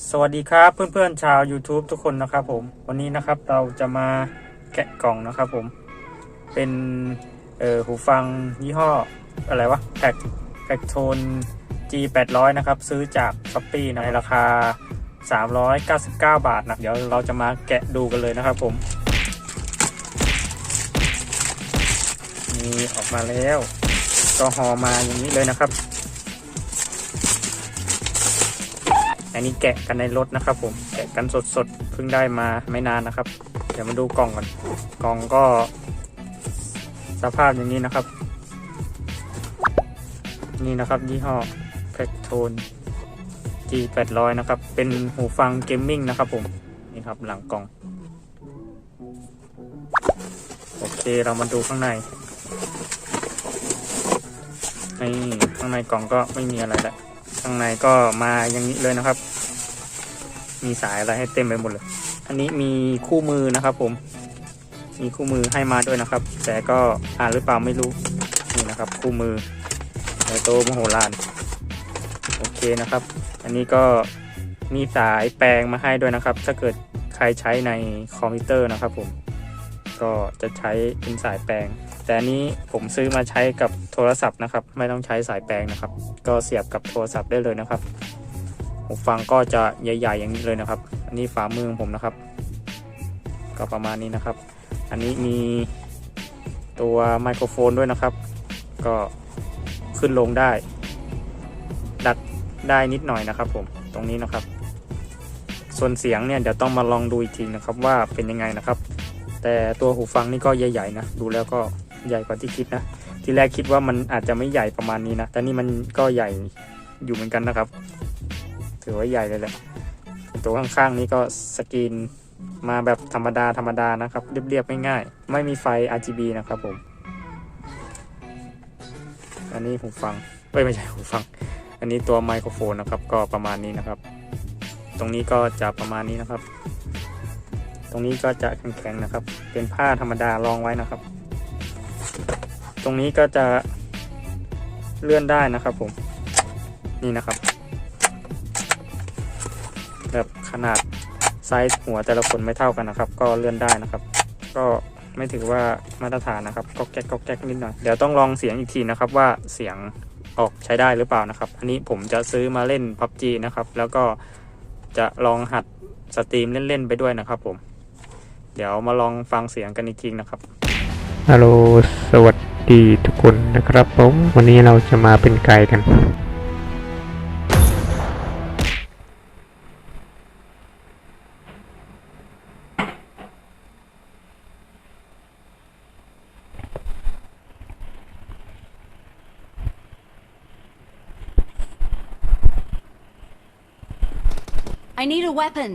สวัสดีครับเพื่อนๆชาว YouTube ทุกคนนะครับผมวันนี้นะครับเราจะมาแกะกล่องนะครับผม เป็นเออหูฟังยี่ห้ออะไรวะแพ็กแพ็กโทน G 8 0 0นะครับ ซื้อจาก s h อ p e e ในราคา 399 บาทนะเดี๋ยวเราจะมาแกะดูกันเลยนะครับผมนี่ออกมาแล้วก็ห่อมาอย่างนี้เลยนะครับ อันนี้แกะกันในรถนะครับ ผมแกะกันสดๆเพิ่งได้มาไม่นานนะครับ เดี๋ยวมาดูกล่องก่อนกล่องก็ สภาพอย่างนี้นะครับ นี่นะครับยี่ห้อ p e c t o n G 8 0 0 นะครับ เป็นหูฟังเกมมิ่งนะครับ ผมนี่ครับหลังกล่องโอเคเรามาดูข้างในนี่ข้างในกล่องก็ไม่มีอะไรแล้ว ข้างในก็มาอย่างนี้เลยนะครับ มีสายอะไรให้เต็มไปหมดเลย อันนี้มีคู่มือนะครับ ผม มีคู่มือให้มาด้วยนะครับ แต่ก็อ่านหรือเปล่าไม่รู้นี่นะครับ คู่มือในโตมโหฬารโอเคนะครับ อันนี้ก็มีสายแปลงมาให้ด้วยนะครับ ถ้าเกิดใครใช้ในคอมพิวเตอร์นะครับผม ก็จะใช้เป็นสายแปลง แต่อันนี้ผมซื้อมาใช้กับโทรศัพท์นะครับ ไม่ต้องใช้สายแปลงนะครับ ก็เสียบกับโทรศัพท์ได้เลยนะครับหูฟังก็จะใหญ่ ๆ อย่างนี้เลยนะครับ อันนี้ฝามือของผมนะครับ ก็ประมาณนี้นะครับ อันนี้มีตัวไมโครโฟนด้วยนะครับ ก็ขึ้นลงได้ ดัดได้นิดหน่อยนะครับ ผมตรงนี้นะครับ ส่วนเสียงเนี่ยเดี๋ยวต้องมาลองดูอีกทีนะครับว่าเป็นยังไงนะครับ แต่ตัวหูฟังนี่ก็ใหญ่ๆนะ ดูแล้วก็ใหญ่กว่าที่คิดนะ ทีแรกคิดว่ามันอาจจะไม่ใหญ่ประมาณนี้นะ แต่นี่มันก็ใหญ่อยู่เหมือนกันนะครับ ถือว่าใหญ่เลยแหละ ตัวข้างๆนี้ก็สกรีนมาแบบธรรมดาธรรมดานะครับ เรียบๆง่ายๆ ไม่มีไฟ RGB นะครับผม อันนี้หูฟังเอ้ยไม่ใช่หูฟัง อันนี้ตัวไมโครโฟนนะครับ ก็ประมาณนี้นะครับ ตรงนี้ก็จะประมาณนี้นะครับ ตรงนี้ก็จะแข็งๆนะครับ เป็นผ้าธรรมดารองไว้นะครับ ตรงนี้ก็จะเลื่อนได้นะครับผม นี่นะครับ แบบขนาดไซส์หัวแต่ละคนไม่เท่ากันนะครับ ก็เลื่อนได้นะครับ ก็ไม่ถือว่ามาตรฐานนะครับก็แก๊กก็แก๊กนิดหน่อยเดี๋ยวต้องลองเสียงอีกทีนะครับว่าเสียงออกใช้ได้หรือเปล่านะครับ อันนี้ผมจะซื้อมาเล่น PUBG นะครับ แล้วก็จะลองหัดสตรีมเล่น ๆ ไปด้วยนะครับผม เดี๋ยวมาลองฟังเสียงกันอีกทีนะครับฮัลโหลสวัสดีทุกคนนะครับผมวันนี้เราจะมาเป็นไกด์กัน I need a weapon.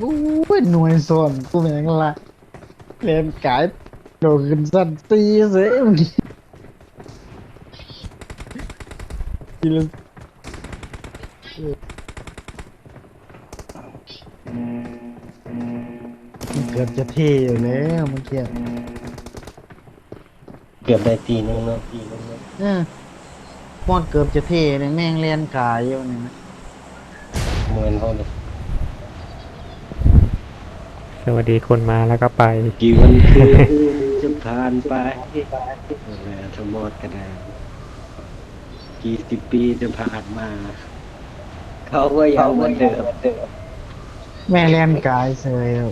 อู้ยหน่วยส่วนกูเป็นยังละเรียนกายโดดขึ้นสันตีเสียมึงทีละเกือบจะเท่อยู่แล้วเมื่อกี้เกือบได้ตีนึงเนาะตีนึงเนาะเออพอดเกือบจะเท่เลยแม่งเรียนกายอยู่นี่นะเหมือนเขาเลย สวัสดีคนมาแล้วก็ไปกี่วันคือจะผ่านไปเออทั้งหมดก็ได้กี่สิบปีจะผ่านมา เขาก็ยังเหมือนเดิมแม่งเรียนกายเสยโอ้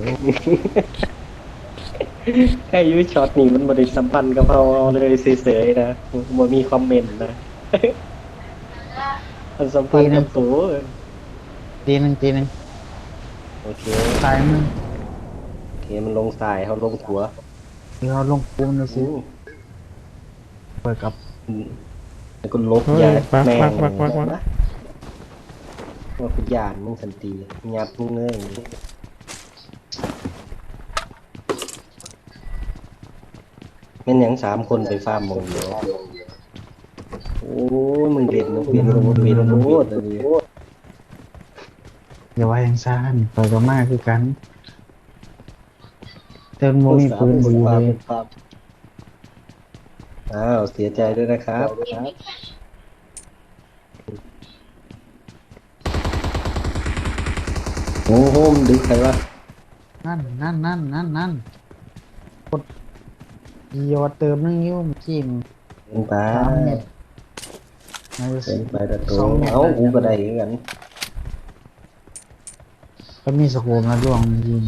แค่ยุช็อตนี้มันบริสัมพันธ์กับเขาเลยเฉยๆนะบ่มีคอมเมนต์นะมันสัมพันธ์กับตัว ตีหนึ่งตีหนึ่งโอเค ตายมึง โอเคมันลงสายเขาลงหัวเดี๋ยวเอาลงปูนดูสิเปิดกับอืมแล้วก็ลบเฮ้ยยาวักแม่งวักวักวักวักนะว่าคุณยานมึงสันติยับมึงเลยแม่นหยังสามคนไปฟาร์มหมองเดียวโอ้ยมึงเด็ดมึงเปลี่ยนมึงเปลี่ยนโอ้ตอนนี้อย่าว่าอย่างซ่านไปก็มากคือกัน เติมโมมีปืนดีเลยอ้าวเสียใจด้วยนะครับโอ้โหมนดึกใครวะนั่นนั่นนั่นนั่นนั่นกดยอดเติมนึงยิ้มจิ้มเป็นไปสามเม็ดในเป็นไปแต่ตัสวองเม็ดเอ้ากูก็ได้เหมือนกันก็มีสโคมนะดวงยิง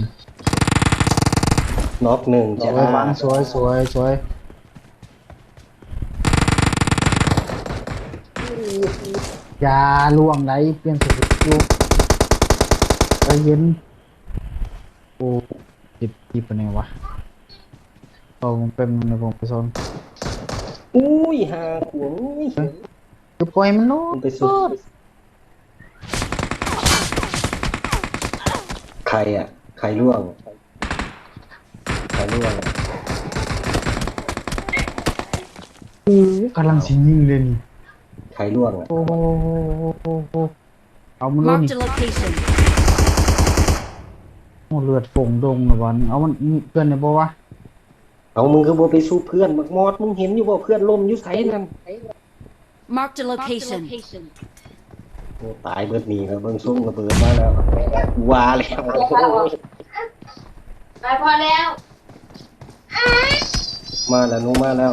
น็อกหนึ่งสจ้าวยบังสวยสวยสวยอย่าล่วงไหลเปลี่ยนสกิลใจเย็นโอ้จิบจิบไปไหนวะเอาผมเป็นในผมไปโซนอุ้ยหาขวงอุ้ยคือปล่อยมันโน้มันไปสุด ใครอะ ใครล่วงใค รล่วงอะกำลังสิยิงเลยนี่ใครล่วงอะโอ้โหเอามันลง Marked นี่ a location. โอ้เลือดฝงดงนะวันเอามันเพื่อนเนี่ยบอกว่าเอามึงก็บ่ไปสู้เพื่อนบักมอดมึงเห็นอยู่บ่เพื่อนล้มอยู่ไสนั่น Marked a location. โอ้ตายเบิดหนีครับเบิ่งส่งระเบิดมาแล้วว่าแล้วไปพอแล้ว มาแล้วหนูมาแล้ว